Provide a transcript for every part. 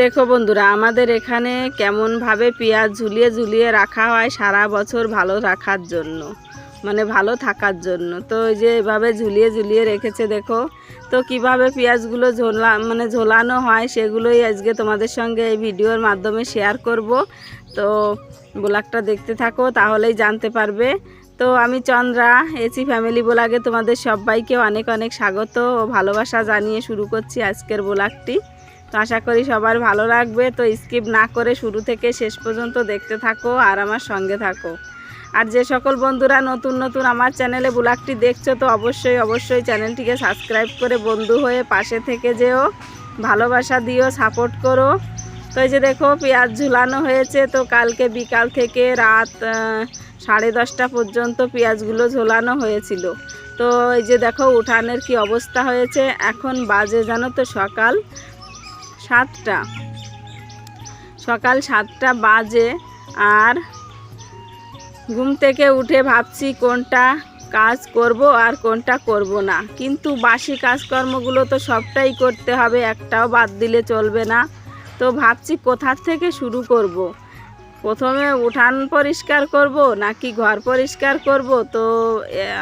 দেখো বন্ধুরা, আমাদের এখানে কেমনভাবে পেঁয়াজ ঝুলিয়ে ঝুলিয়ে রাখা হয় সারা বছর ভালো রাখার জন্য মানে ভালো থাকার জন্য। তো ওই যে এভাবে ঝুলিয়ে ঝুলিয়ে রেখেছে, দেখো। তো কীভাবে পেঁয়াজগুলো ঝোলা মানে ঝোলানো হয় সেগুলোই আজকে তোমাদের সঙ্গে এই ভিডিওর মাধ্যমে শেয়ার করব। তো ব্লগটা দেখতে থাকো, তাহলেই জানতে পারবে। তো আমি চন্দ্রা, এসি ফ্যামিলি ব্লগে তোমাদের সবাইকে অনেক অনেক স্বাগত ও ভালোবাসা জানিয়ে শুরু করছি আজকের ব্লগটি। তো আশা করি সবার ভালো লাগবে। তো স্কিপ না করে শুরু থেকে শেষ পর্যন্ত দেখতে থাকো আর আমার সঙ্গে থাকো। আর যে সকল বন্ধুরা নতুন নতুন আমার চ্যানেলে ব্লগটি দেখছ, তো অবশ্যই অবশ্যই চ্যানেলটিকে সাবস্ক্রাইব করে বন্ধু হয়ে পাশে থেকে যেও। ভালোবাসা দিও, সাপোর্ট করো। তো এই যে দেখো, পেঁয়াজ ঝুলানো হয়েছে। তো কালকে বিকাল থেকে রাত সাড়ে দশটা পর্যন্ত পেঁয়াজগুলো ঝোলানো হয়েছিল। তো এই যে দেখো, উঠানের কি অবস্থা হয়েছে। এখন বাজে জানো তো সকাল। সাতটা। সকাল সাতটা বাজে আর ঘুম থেকে উঠে ভাবছি কোনটা কাজ করব আর কোনটা করব না। কিন্তু বাসি কাজকর্মগুলো তো সবটাই করতে হবে, একটাও বাদ দিলে চলবে না। তো ভাবছি কোথার থেকে শুরু করব। প্রথমে উঠান পরিষ্কার করব নাকি ঘর পরিষ্কার করব? তো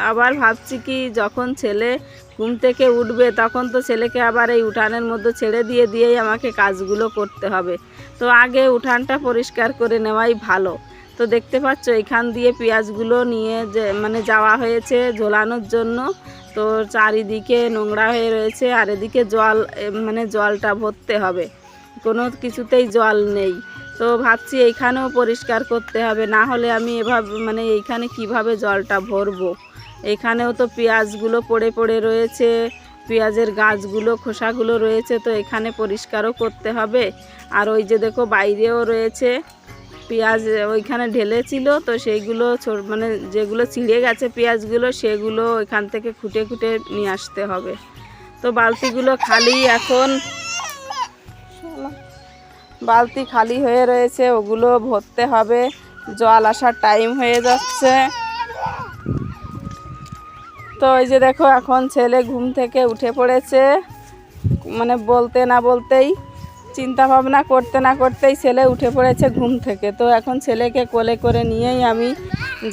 আবার ভাবছি কি যখন ছেলে ঘুম থেকে উঠবে, তখন তো ছেলেকে আবার এই উঠানের মধ্যে ছেড়ে দিয়ে দিয়েই আমাকে কাজগুলো করতে হবে। তো আগে উঠানটা পরিষ্কার করে নেওয়াই ভালো। তো দেখতে পাচ্ছ, এখান দিয়ে পেঁয়াজগুলো নিয়ে যে মানে যাওয়া হয়েছে ঝোলানোর জন্য। তো চারিদিকে নোংরা হয়ে রয়েছে, আর এদিকে জল মানে জলটা ভরতে হবে। কোনো কিছুতেই জল নেই। তো ভাবছি এইখানেও পরিষ্কার করতে হবে, না হলে আমি এভাবে মানে এইখানে কীভাবে জলটা ভরবো? এখানেও তো পেঁয়াজগুলো পড়ে পড়ে রয়েছে, পেঁয়াজের গাছগুলো, খোসাগুলো রয়েছে, তো এখানে পরিষ্কারও করতে হবে। আর ওই যে দেখো বাইরেও রয়েছে, পেঁয়াজ ওইখানে ঢেলেছিল, তো সেইগুলো মানে যেগুলো ছিঁড়ে গেছে পেঁয়াজগুলো, সেগুলো ওইখান থেকে খুঁটে খুঁটে নিয়ে আসতে হবে। তো বালতিগুলো খালি এখন, বালতি খালি হয়ে রয়েছে, ওগুলো ভরতে হবে, জল আসার টাইম হয়ে যাচ্ছে। তো এই যে দেখো, এখন ছেলে ঘুম থেকে উঠে পড়েছে। মানে বলতে না বলতেই, চিন্তা ভাবনা করতে না করতেই ছেলে উঠে পড়েছে ঘুম থেকে। তো এখন ছেলেকে কোলে করে নিয়েই আমি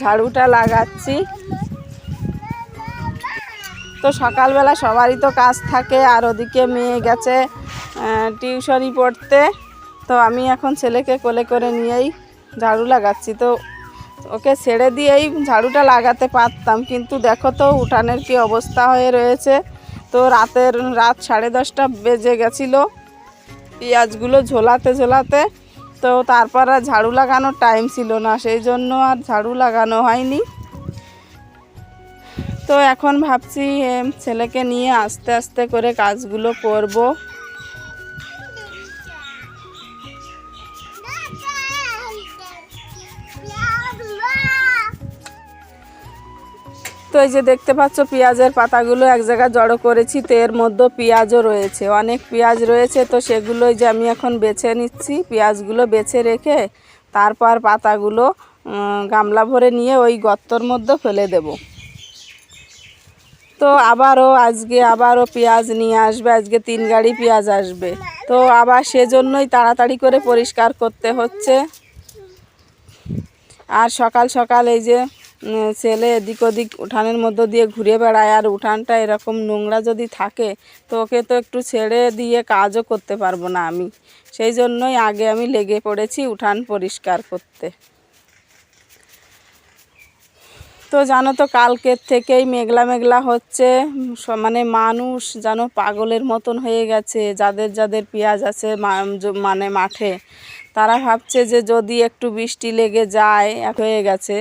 ঝাড়ুটা লাগাচ্ছি। তো সকালবেলা সবারই তো কাজ থাকে, আর ওদিকে মেয়ে গেছে টিউশনি পড়তে। তো আমি এখন ছেলেকে কোলে করে নিয়েই ঝাড়ু লাগাচ্ছি। তো ওকে ছেড়ে দিয়েই ঝাড়ুটা লাগাতে পারতাম, কিন্তু দেখো তো উঠানের কি অবস্থা হয়ে রয়েছে। তো রাতের, রাত সাড়ে দশটা বেজে গেছিল, পেঁয়াজগুলো ঝোলাতে ঝোলাতে, তো তারপর আর ঝাড়ু লাগানোর টাইম ছিল না, সেই জন্য আর ঝাড়ু লাগানো হয়নি। তো এখন ভাবছি ছেলেকে নিয়ে আস্তে আস্তে করে কাজগুলো করব। তো এই যে দেখতে পাচ্ছ, পেঁয়াজের পাতাগুলো এক জায়গায় জড়ো করেছি, তো এর মধ্যে পেঁয়াজও রয়েছে। অনেক পেঁয়াজ রয়েছে, তো সেগুলোই যে আমি এখন বেছে নিচ্ছি। পেঁয়াজগুলো বেছে রেখে তারপর পাতাগুলো গামলা ভরে নিয়ে ওই গর্তর মধ্যে ফেলে দেব। তো আবারও আজকে আবারও পেঁয়াজ নিয়ে আসবে, আজকে তিন গাড়ি পেঁয়াজ আসবে। তো আবার সেজন্যই তাড়াতাড়ি করে পরিষ্কার করতে হচ্ছে। আর সকাল সকাল এই যে ছেলে এদিক ওদিক উঠানের মধ্য দিয়ে ঘুরে বেড়ায়। আর উঠানটা এরকম নোংরা যদি থাকে, তো ওকে তো একটু ছেড়ে দিয়ে কাজও করতে পারব না আমি। সেই জন্যই আগে আমি লেগে পড়েছি উঠান পরিষ্কার করতে। তো জানো তো কালকের থেকেই মেঘলা মেঘলা হচ্ছে। মানে মানুষ যেন পাগলের মতন হয়ে গেছে, যাদের যাদের পেঁয়াজ আছে মানে মাঠে। তারা ভাবছে যে যদি একটু বৃষ্টি লেগে যায় হয়ে গেছে।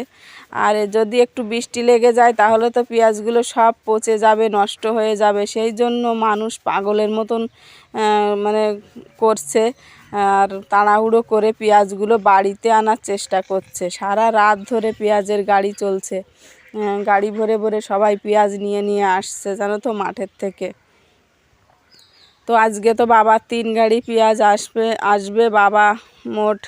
আর যদি একটু বৃষ্টি লেগে যায়, তাহলে তো পেঁয়াজগুলো সব পচে যাবে, নষ্ট হয়ে যাবে। সেই জন্য মানুষ পাগলের মতন মানে করছে আর তাড়াহুড়ো করে পেঁয়াজগুলো বাড়িতে আনার চেষ্টা করছে। সারা রাত ধরে পেঁয়াজের গাড়ি চলছে। গাড়ি ভরে ভরে সবাই পেঁয়াজ নিয়ে নিয়ে আসছে, জানো তো মাঠের থেকে। তো আজকে তো বাবার তিন গাড়ি পেঁয়াজ আসবে আসবে বাবা মোট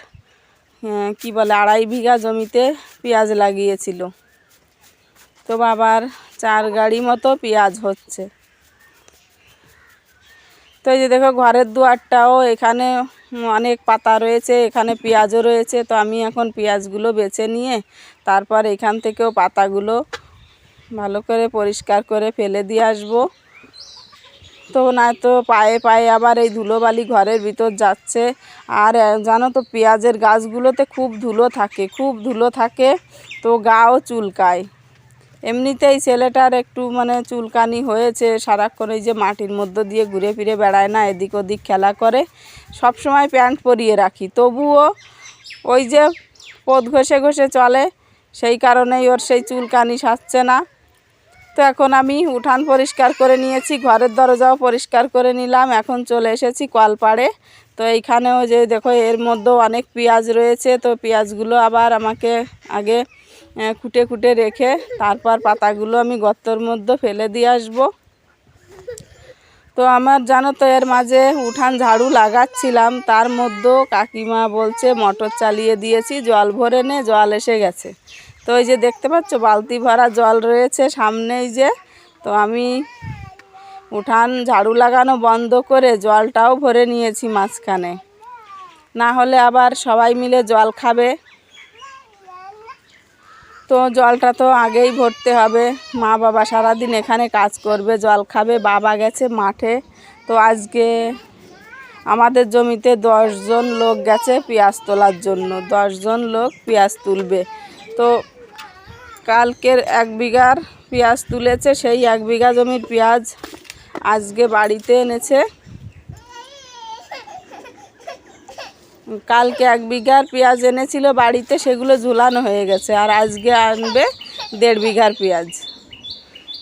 কি বলে, আড়াই বিঘা জমিতে পেঁয়াজ লাগিয়েছিল। তো বাবার চার গাড়ি মতো পেঁয়াজ হচ্ছে। তো এই যে দেখো, ঘরের দুয়ারটাও এখানে অনেক পাতা রয়েছে, এখানে পেঁয়াজও রয়েছে। তো আমি এখন পেঁয়াজগুলো বেছে নিয়ে তারপর এখান থেকেও পাতাগুলো ভালো করে পরিষ্কার করে ফেলে দিয়ে আসব। তো না তো পায়ে পায়ে আবার এই ধুলোবালি ঘরের ভিতর যাচ্ছে। আর জানো তো পেঁয়াজের গাছগুলোতে খুব ধুলো থাকে, খুব ধুলো থাকে, তো গাও চুলকায়। এমনিতেই ছেলেটার একটু মানে চুলকানি হয়েছে, সারাক্ষণ এই যে মাটির মধ্যে দিয়ে ঘুরে ফিরে বেড়ায় না, এদিক ওদিক খেলা করে। সব সময় প্যান্ট পরিয়ে রাখি, তবুও ওই যে পদ ঘষে ঘষে চলে, সেই কারণেই ওর সেই চুলকানি সারছে না। তো এখন আমি উঠান পরিষ্কার করে নিয়েছি, ঘরের দরজাও পরিষ্কার করে নিলাম, এখন চলে এসেছি কলপাড়ে। তো এইখানেও যে দেখো, এর মধ্যেও অনেক পেঁয়াজ রয়েছে, তো পেঁয়াজগুলো আবার আমাকে আগে কুটে কুটে রেখে তারপর পাতাগুলো আমি গর্তর মধ্যে ফেলে দিয়ে আসব। তো আমার জানো তো, এর মাঝে উঠান ঝাড়ু লাগাচ্ছিলাম, তার মধ্যেও কাকিমা বলছে, মোটর চালিয়ে দিয়েছি, জল ভরে নে, জল এসে গেছে। তো এই যে দেখতে পাচ্ছ, বালতি ভরা জল রয়েছে সামনেই যে। তো আমি উঠান ঝাড়ু লাগানো বন্ধ করে জলটাও ভরে নিয়েছি মাঝখানে। না হলে আবার সবাই মিলে জল খাবে। তো জলটা তো আগেই ভরতে হবে। মা বাবা সারাদিন এখানে কাজ করবে, জল খাবে, বাবা গেছে মাঠে। তো আজকে আমাদের জমিতে দশজন লোক গেছে পেঁয়াজ তোলার জন্য। দশজন লোক পেঁয়াজ তুলবে। তো কালকের এক বিঘার পেঁয়াজ তুলেছে, সেই এক বিঘা জমির পেঁয়াজ আজকে বাড়িতে এনেছে। কালকে এক বিঘার পেঁয়াজ এনেছিল বাড়িতে, সেগুলো ঝুলানো হয়ে গেছে, আর আজকে আনবে দেড় বিঘার পেঁয়াজ।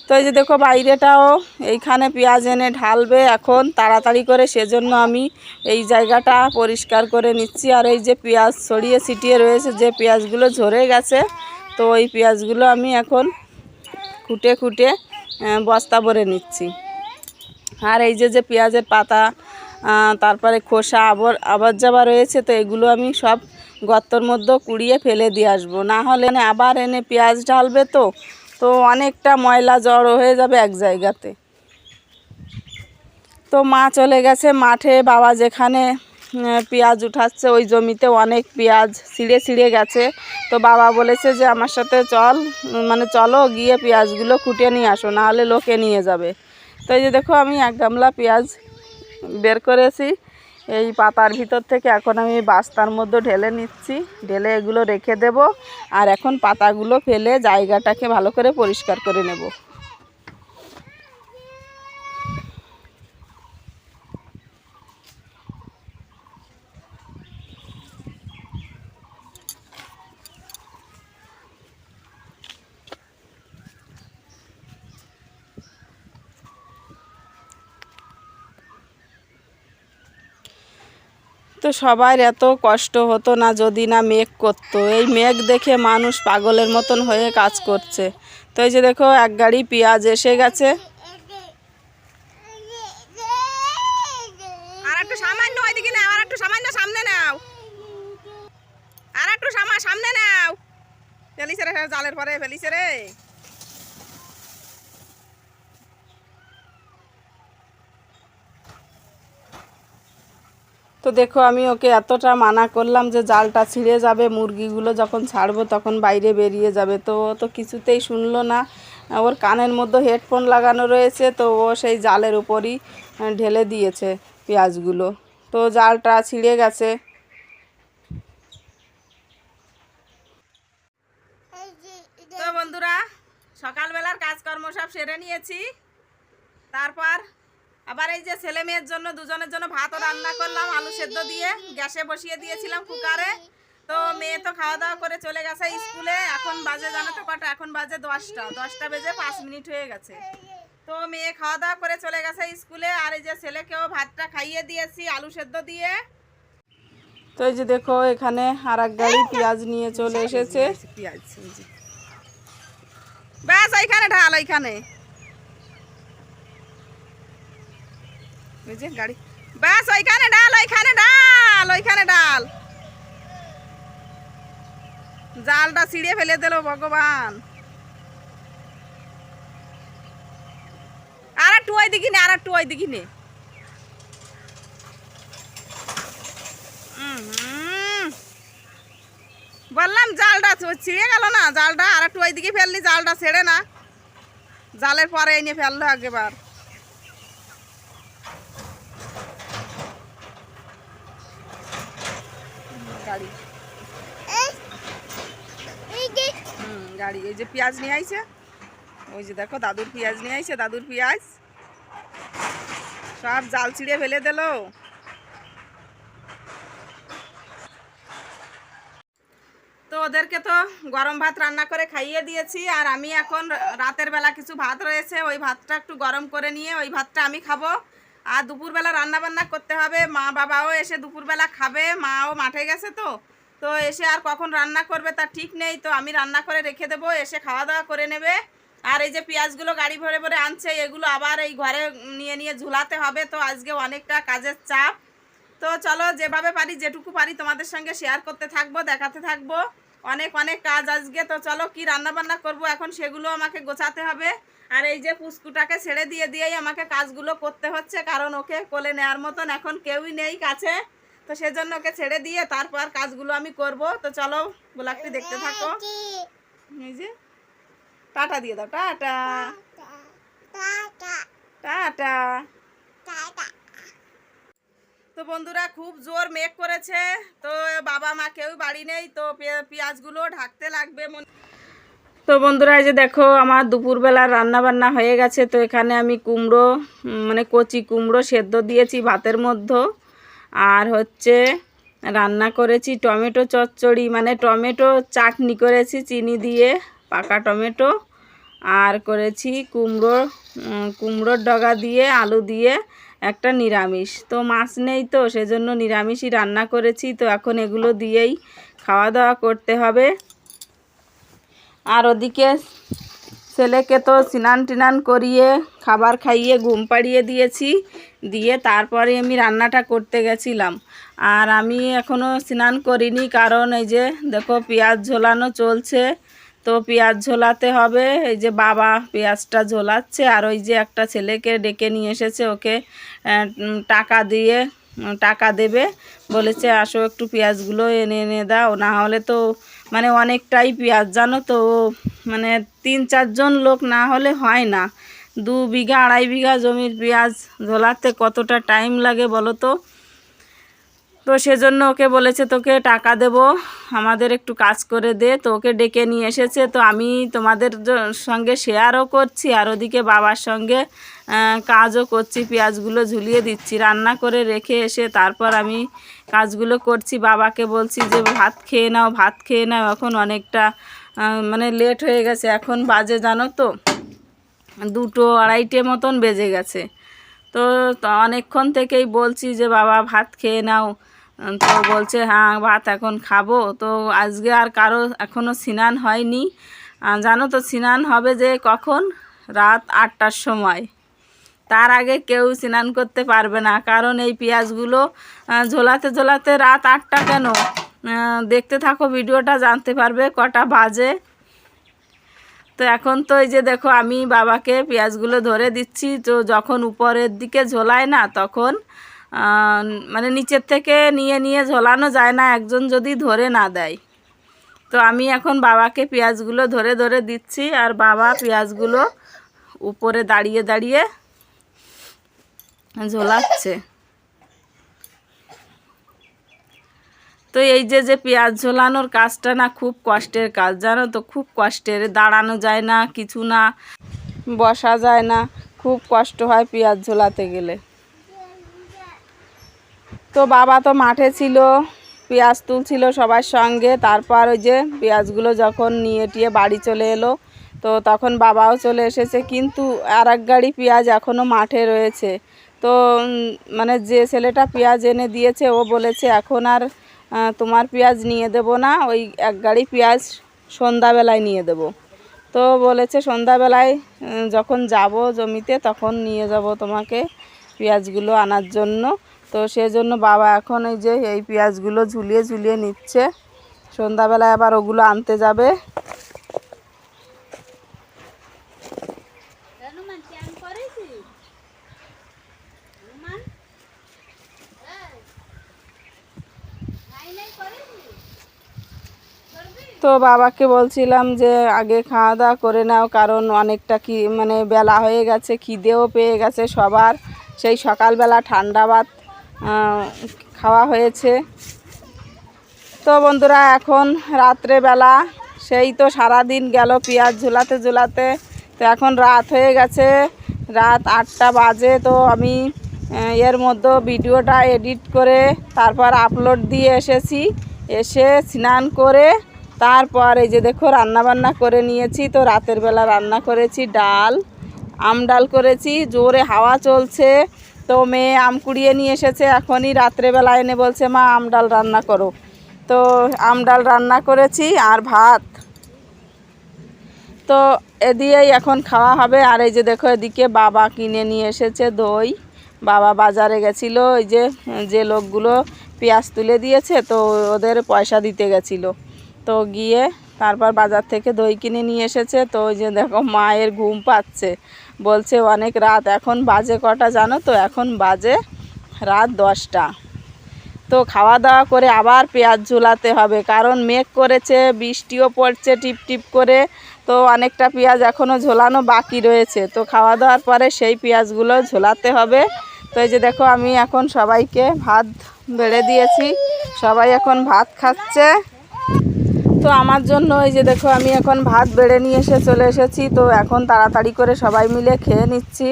তো এই যে দেখো বাইরেটাও, এইখানে পেঁয়াজ এনে ঢালবে এখন, তাড়াতাড়ি করে, সেজন্য আমি এই জায়গাটা পরিষ্কার করে নিচ্ছি। আর এই যে পেঁয়াজ ছড়িয়ে ছিটিয়ে রয়েছে, যে পেঁয়াজগুলো ঝরে গেছে তো ওই পেঁয়াজগুলো আমি এখন খুঁটে খুঁটে বস্তা ভরে নিচ্ছি। আর এই যে যে পেঁয়াজের পাতা তারপরে খোসা আবর, আবার যাবার রয়েছে, তো এগুলো আমি সব গর্তর মধ্যে কুড়িয়ে ফেলে দিয়ে আসব। না হলে আবার এনে পেঁয়াজ ঢালবে তো তো অনেকটা ময়লা জড়ো হয়ে যাবে এক জায়গাতে। তো মা চলে গেছে মাঠে, বাবা যেখানে পেঁয়াজ উঠাচ্ছে, ওই জমিতে অনেক পেঁয়াজ ছিঁড়ে ছিঁড়ে গেছে। তো বাবা বলেছে যে, আমার সাথে চল মানে চলো গিয়ে পেঁয়াজগুলো খুঁটে নিয়ে আসো, নাহলে লোকে নিয়ে যাবে। তো এই যে দেখো, আমি এক গামলা পেঁয়াজ বের করেছি। এই পাতার ভিতর থেকে এখন আমি বাস্তার মধ্যে ঢেলে নিচ্ছি। ঢেলে এগুলো রেখে দেব, আর এখন পাতাগুলো ফেলে জায়গাটাকে ভালো করে পরিষ্কার করে নেব। তো সবার এত কষ্ট হতো না যদি না মেঘ করতো। এই মেঘ দেখে মানুষ পাগলের মতন হয়ে কাজ করছে। তো এই যে দেখো, এক গাড়ি পেঁয়াজ এসে গেছে। আর একটু সামান্য ওইদিকে আর একটু সামান্য সামনে নাও। আর একটু সামা- সামনে নাও। জালের পরে ফেলিছে রে। তো দেখো আমি ওকে এতটা মানা করলাম যে জালটা ছিঁড়ে যাবে, মুরগিগুলো যখন ছাড়বো তখন বাইরে বেরিয়ে যাবে। তো ও তো কিছুতেই শুনলো না। ওর কানের মধ্যে হেডফোন লাগানো রয়েছে, তো ও সেই জালের উপরই ঢেলে দিয়েছে পেঁয়াজগুলো। তো জালটা ছিঁড়ে গেছে। তো বন্ধুরা, সকালবেলার কাজকর্ম সব সেরে নিয়েছি। তারপর আবার এই যে ছেলে মেয়ের জন্য দুজনের জন্য ভাতও রান্না করলাম আলু সেদ্ধ দিয়ে গ্যাসে বসিয়ে দিয়েছিলাম কুকারে। তো মেয়ে তো খাওয়া দাওয়া করে চলে গেছে স্কুলে এখন বাজে জানো তো কটা? এখন বাজে দশটা। দশটা বেজে পাঁচ মিনিট হয়ে গেছে। তো মেয়ে খাওয়া দাওয়া করে চলে গেছে স্কুলে আর এই যে ছেলেকেও ভাতটা খাইয়ে দিয়েছি আলু সেদ্ধ দিয়ে। তো এই যে দেখো এখানে আর এক গাড়ি পেঁয়াজ নিয়ে চলে এসেছে। পেঁয়াজ ব্যাস ওইখানে ঢাল ওইখানে যে গাড়ি। ব্যাস, ওইখানে ডাল ওইখানে ডাল ওইখানে ডাল। জালটা ছিঁড়ে ফেলে দিল ভগবান। আর একটু ওই দিকে নে, আর একটু ওই দিকে নে বললাম জালটা ছিঁড়ে গেল না, জালটা আর একটু ওই দিকে ফেললি, জালটা ছেড়ে না। জালের পরে এনে ফেলল একবার। গাড়ি হুম গাড়ি। এই যে পেঁয়াজ নিয়ে আইছে। ওই যে দেখো দাদুর পেঁয়াজ নিয়ে আইছে দাদুর পেঁয়াজ। সব জাল ছিঁড়ে ফেলে দিল। তো ওদেরকে তো গরম ভাত রান্না করে খাইয়ে দিয়েছি আর আমি এখন রাতের বেলা কিছু ভাত রয়েছে ওই ভাতটা একটু গরম করে নিয়ে ওই ভাতটা আমি খাব। আর দুপুরবেলা রান্না বান্না করতে হবে। মা বাবাও এসে দুপুরবেলা খাবে, মাও মাঠে গেছে তো। তো এসে আর কখন রান্না করবে তার ঠিক নেই, তো আমি রান্না করে রেখে দেবো, এসে খাওয়া দাওয়া করে নেবে। আর এই যে পেঁয়াজগুলো গাড়ি ভরে ভরে আনছে, এগুলো আবার এই ঘরে নিয়ে নিয়ে ঝুলাতে হবে, তো আজকে অনেকটা কাজের চাপ। তো চলো যেভাবে পারি, যেটুকু পারি তোমাদের সঙ্গে শেয়ার করতে থাকব, দেখাতে থাকব। অনেক অনেক কাজ আজকে তো চলো কি রান্না বান্না করব? এখন সেগুলো আমাকে গোছাতে হবে। আর এই যে পুস্কুটাকে ছেড়ে দিয়ে দিয়েই আমাকে কাজগুলো করতে হচ্ছে কারণ ওকে কোলে নেওয়ার মতন এখন কেউই নেই কাছে। তো সেজন্য ওকে ছেড়ে দিয়ে তারপর কাজগুলো আমি করব। তো চলো ব্লগটি দেখতে থাকো। এই যে টাটা দিয়ে দাও। টাটা। টাটা। টাটা। তো বন্ধুরা খুব জোর মেঘ করেছে, তো বাবা মা কেউ বাড়ি নেই, তো পেঁয়াজগুলো ঢাকতে লাগবে তো বন্ধুরা এই যে দেখো, আমার দুপুরবেলা রান্না বান্না হয়ে গেছে, তো এখানে আমি কুমড়ো মানে কচি কুমড়ো সেদ্ধ দিয়েছি ভাতের মধ্যে। আর হচ্ছে রান্না করেছি টমেটো চচ্চড়ি মানে টমেটো চাটনি করেছি চিনি দিয়ে, পাকা টমেটো। আর করেছি কুমড়ো কুমড়োর ডগা দিয়ে, আলু দিয়ে একটা নিরামিষ। তো মাছ নেই তো, সেজন্য নিরামিষই রান্না করেছি। তো এখন এগুলো দিয়েই খাওয়া দাওয়া করতে হবে। আর ওদিকে ছেলেকে তো স্নান টিনান করিয়ে, খাবার খাইয়ে ঘুম পাড়িয়ে দিয়েছি। দিয়ে তারপরে আমি রান্নাটা করতে গেছিলাম। আর আমি এখনও স্নান করিনি, কারণ এই যে দেখো পেঁয়াজ ঝোলানো চলছে। তো পেঁয়াজ ঝোলাতে হবে, এই যে বাবা পেঁয়াজটা ঝোলাচ্ছে আর ওই যে একটা ছেলেকে ডেকে নিয়ে এসেছে, ওকে টাকা দিয়ে টাকা দেবে, বলেছে আসো একটু পেঁয়াজগুলো এনে এনে দাও, না হলে তো মানে অনেকটাই পেঁয়াজ, জানো তো মানে তিন চারজন লোক না হলে হয় না। দু বিঘা, আড়াই বিঘা জমির পেঁয়াজ ঝোলাতে কতটা টাইম লাগে বলো তো? তো সেজন্য ওকে বলেছে, তোকে টাকা দেব, আমাদের একটু কাজ করে দে। তো ওকে ডেকে নিয়ে এসেছে। তো আমি তোমাদের সঙ্গে শেয়ারও করছি, আর ওদিকে বাবার সঙ্গে কাজও করছি, পেঁয়াজগুলো ঝুলিয়ে দিচ্ছি, রান্না করে রেখে এসে তারপর আমি কাজগুলো করছি। বাবাকে বলছি যে, ভাত খেয়ে নাও, ভাত খেয়ে নাও, এখন অনেকটা মানে লেট হয়ে গেছে, এখন বাজে, জানো তো? দুটো আড়াইটে মতন বেজে গেছে। তো অনেকক্ষণ থেকেই বলছি যে, বাবা, ভাত খেয়ে নাও। তো বলছে হ্যাঁ ভাত এখন খাব। তো আজকে আর কারও এখনও স্নান হয়নি। জানো তো স্নান হবে যে কখন? রাত আটটার সময়। তার আগে কেউ স্নান করতে পারবে না। কারণ এই পেঁয়াজগুলো ঝোলাতে ঝোলাতে রাত আটটা কেন? দেখতে থাকো, ভিডিওটা জানতে পারবে, কটা বাজে। তো এখন তো এই যে দেখো, আমি বাবাকে পেঁয়াজগুলো ধরে দিচ্ছি। তো যখন উপরের দিকে ঝোলায় না, তখন মানে নিচের থেকে নিয়ে নিয়ে ঝোলানো যায় না, একজন যদি ধরে না দেয়। তো আমি এখন বাবাকে পেঁয়াজগুলো ধরে ধরে দিচ্ছি, আর বাবা পেঁয়াজগুলো উপরে দাঁড়িয়ে দাঁড়িয়ে ঝোলাচ্ছে। তো এই যে যে পেঁয়াজ ঝোলানোর কাজটা না খুব কষ্টের কাজ, জানো তো, খুব কষ্টের, দাঁড়ানো যায় না, কিছু না, বসা যায় না, খুব কষ্ট হয় পেঁয়াজ ঝোলাতে গেলে। তো বাবা তো মাঠে ছিল, পেঁয়াজ তুলছিল সবার সঙ্গে, তারপর ওই যে পেঁয়াজগুলো যখন নিয়ে টিয়ে বাড়ি চলে এলো, তো তখন বাবাও চলে এসেছে, কিন্তু আর এক গাড়ি পেঁয়াজ এখনও মাঠে রয়েছে। তো মানে যে ছেলেটা পেঁয়াজ এনে দিয়েছে, ও বলেছে, এখন আর তোমার পেঁয়াজ নিয়ে দেব না, ওই এক গাড়ি পেঁয়াজ সন্ধ্যাবেলায় নিয়ে দেব। তো বলেছে, সন্ধ্যাবেলায় যখন যাব জমিতে, তখন নিয়ে যাব তোমাকে পেঁয়াজগুলো আনার জন্য। তো সেজন্য বাবা এখন এই যে এই পেঁয়াজগুলো ঝুলিয়ে ঝুলিয়ে নিচ্ছে। সন্ধ্যাবেলায় আবার ওগুলো আনতে যাবে। তো বাবাকে বলছিলাম যে আগে খাওয়া দাওয়া করে নাও কারণ অনেকটা কি মানে বেলা হয়ে গেছে খিদেও পেয়ে গেছে সবার। সেই সকালবেলা ঠান্ডা ভাত খাওয়া হয়েছে। তো বন্ধুরা, এখন রাত্রেবেলা, সেই তো সারা দিন গেল পেঁয়াজ ঝুলাতে ঝুলাতে। তো এখন রাত হয়ে গেছে, রাত আটটা বাজে। তো আমি এর মধ্যে ভিডিওটা এডিট করে, তারপর আপলোড দিয়ে এসেছি। এসে স্নান করে, তারপর এই যে দেখো রান্না বান্না করে নিয়েছি। তো রাতের বেলা রান্না করেছি ডাল, আম ডাল করেছি। জোরে হাওয়া চলছে। তো মেয়ে আম কুড়িয়ে নিয়ে এসেছে, এখনই রাত্রেবেলা এনে বলছে, মা, আম ডাল রান্না করো। তো আম ডাল রান্না করেছি আর ভাত। তো এ দিয়েই এখন খাওয়া হবে। আর এই যে দেখো, এদিকে বাবা কিনে নিয়ে এসেছে দই। বাবা বাজারে গেছিল, ওই যে যে লোকগুলো পেঁয়াজ তুলে দিয়েছে, তো ওদের পয়সা দিতে গেছিল। তো গিয়ে তারপর বাজার থেকে দই কিনে নিয়ে এসেছে। তো ওই যে দেখো, মায়ের ঘুম পাচ্ছে। বলছে, অনেক রাত, এখন বাজে কটা জানো তো? এখন বাজে রাত দশটা। তো খাওয়া দাওয়া করে আবার পেঁয়াজ ঝুলাতে হবে, কারণ মেঘ করেছে, বৃষ্টিও পড়ছে টিপ টিপ করে, তো অনেকটা পেঁয়াজ এখনও ঝোলানো বাকি রয়েছে। তো খাওয়া দাওয়ার পরে সেই পেঁয়াজগুলো ঝোলাতে হবে। তো এই যে দেখো, আমি এখন সবাইকে ভাত বেড়ে দিয়েছি। সবাই এখন ভাত খাচ্ছে। তো আমার জন্য এই যে দেখো, আমি এখন ভাত বেড়ে নিয়ে এসে চলে এসেছি। তো এখন তাড়াতাড়ি করে সবাই মিলে খেয়ে নিচ্ছি।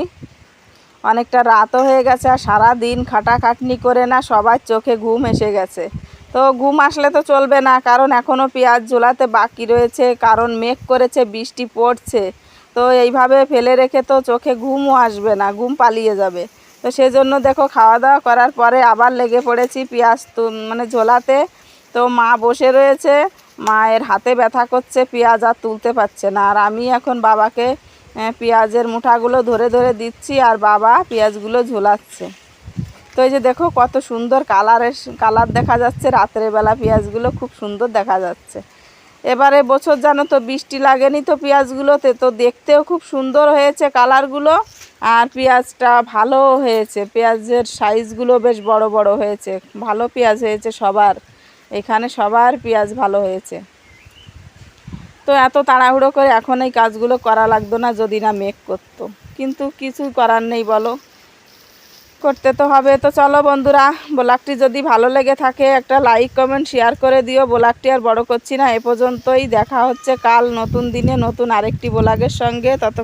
অনেকটা রাতও হয়ে গেছে আর সারা দিন খাটাখাটনি করে না সবার চোখে ঘুম এসে গেছে। তো ঘুম আসলে তো চলবে না, কারণ এখনও পেঁয়াজ ঝোলাতে বাকি রয়েছে, কারণ মেঘ করেছে, বৃষ্টি পড়ছে। তো এইভাবে ফেলে রেখে তো চোখে ঘুমও আসবে না, ঘুম পালিয়ে যাবে। তো সেজন্য দেখো খাওয়া দাওয়া করার পরে আবার লেগে পড়েছি পেঁয়াজ মানে ঝোলাতে। তো মা বসে রয়েছে মায়ের হাতে ব্যথা করছে, পেঁয়াজ আর তুলতে পারছে না। আর আমি এখন বাবাকে পেঁয়াজের মুঠাগুলো ধরে ধরে দিচ্ছি আর বাবা পেঁয়াজগুলো ঝোলাচ্ছে। তো এই যে দেখো কত সুন্দর কালারের কালার দেখা যাচ্ছে, রাত্রের বেলা পেঁয়াজগুলো খুব সুন্দর দেখা যাচ্ছে। এবারে বছর জানো তো বৃষ্টি লাগেনি তো পেঁয়াজগুলোতে, তো দেখতেও খুব সুন্দর হয়েছে কালারগুলো আর পেঁয়াজটা ভালো হয়েছে, পেঁয়াজের সাইজগুলো বেশ বড় বড় হয়েছে, ভালো পেঁয়াজ হয়েছে সবার। এখানে সবার পেঁয়াজ ভালো হয়েছে। তো এত তাড়াহুড়ো করে এখন এই কাজগুলো করা লাগতো না যদি না মেঘ করতো। কিন্তু কিছু করার নেই বলো। করতে তো হবে। তো চলো বন্ধুরা, ব্লগটি যদি ভালো লেগে থাকে একটা লাইক কমেন্ট শেয়ার করে দিও। ব্লগটি আর বড় করছি না, এ পর্যন্তই। দেখা হচ্ছে কাল নতুন দিনে নতুন আরেকটি ব্লগের সঙ্গে। তত